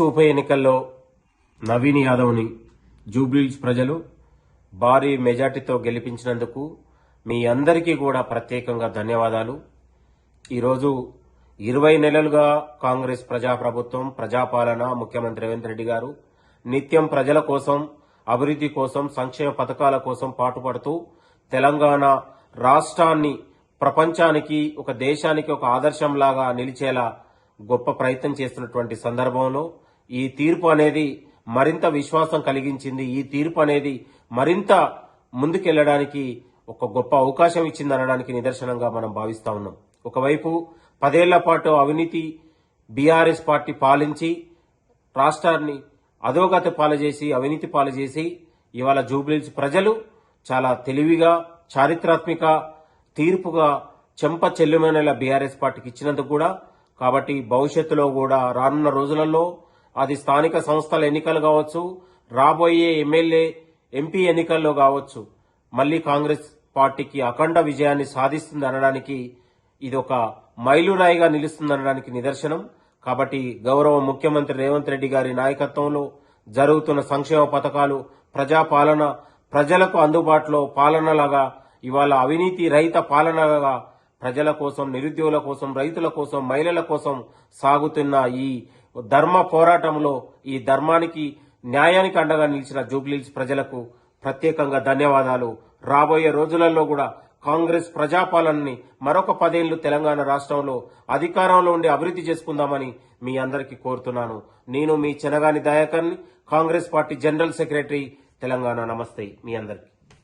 ఉప ఎన్నికల్లో నవీన్ యాదవ్ని జూబ్లీస్ ప్రజలు భారీ మెజార్టీతో గెలిపించినందుకు మీ అందరికీ కూడా ప్రత్యేకంగా ధన్యవాదాలు. ఈరోజు ఇరవై నెలలుగా కాంగ్రెస్ ప్రజాప్రభుత్వం ప్రజాపాలన ముఖ్యమంత్రి రేవంత్ రెడ్డి గారు నిత్యం ప్రజల కోసం అభివృద్ధి కోసం సంక్షేమ పథకాల కోసం పాటుపడుతూ తెలంగాణ రాష్ట్రాన్ని ప్రపంచానికి ఒక దేశానికి ఒక ఆదర్శంలాగా నిలిచేలా గొప్ప ప్రయత్నం చేస్తున్నటువంటి సందర్భంలో ఈ తీర్పు అనేది మరింత విశ్వాసం కలిగించింది. ఈ తీర్పు అనేది మరింత ముందుకెళ్ళడానికి ఒక గొప్ప అవకాశం ఇచ్చిందనడానికి నిదర్శనంగా మనం భావిస్తా ఉన్నాం. ఒకవైపు పదేళ్ళ పాటు అవినీతి బీఆర్ఎస్ పార్టీ పాలించి రాష్ట్రాన్ని అధోగతి పాలజేసి అవినీతి పాలజేసి ఇవాళ జూబ్లీస్ ప్రజలు చాలా తెలివిగా చారిత్రాత్మక తీర్పుగా చెంప చెల్లుమనేలా బీఆర్ఎస్ పార్టీకి ఇచ్చినందుకు కూడా కాబట్టి భవిష్యత్తులో కూడా రానున్న రోజులలో అది స్థానిక సంస్థల ఎన్నికలు కావచ్చు రాబోయే ఎమ్మెల్యే ఎంపీ ఎన్నికల్లో కావచ్చు. మళ్ళీ కాంగ్రెస్ పార్టీకి అఖండ విజయాన్ని సాధిస్తుంది అనడానికి ఇది ఒక మైలురాయిగా నిలుస్తుందనడానికి నిదర్శనం. కాబట్టి గౌరవ ముఖ్యమంత్రి రేవంత్ రెడ్డి గారి నాయకత్వంలో జరుగుతున్న సంక్షేమ పథకాలు ప్రజాపాలన ప్రజలకు అందుబాటులో పాలనలాగా ఇవాళ అవినీతి రహిత పాలనగా ప్రజల కోసం నిరుద్యోగుల కోసం రైతుల కోసం మహిళల కోసం సాగుతున్న ఈ ధర్మ పోరాటంలో ఈ ధర్మానికి న్యాయానికి అండగా నిలిచిన జూబ్లీస్ ప్రజలకు ప్రత్యేకంగా ధన్యవాదాలు. రాబోయే రోజులలో కూడా కాంగ్రెస్ ప్రజాపాలనని మరొక పదేళ్ళు తెలంగాణ రాష్ట్రంలో అధికారంలో ఉండి అభివృద్ధి చేసుకుందామని మీ అందరికీ కోరుతున్నాను. నేను మీ Chenagani దయాకర్ని Congress party general secretary Telangana నమస్తే మీ అందరికీ.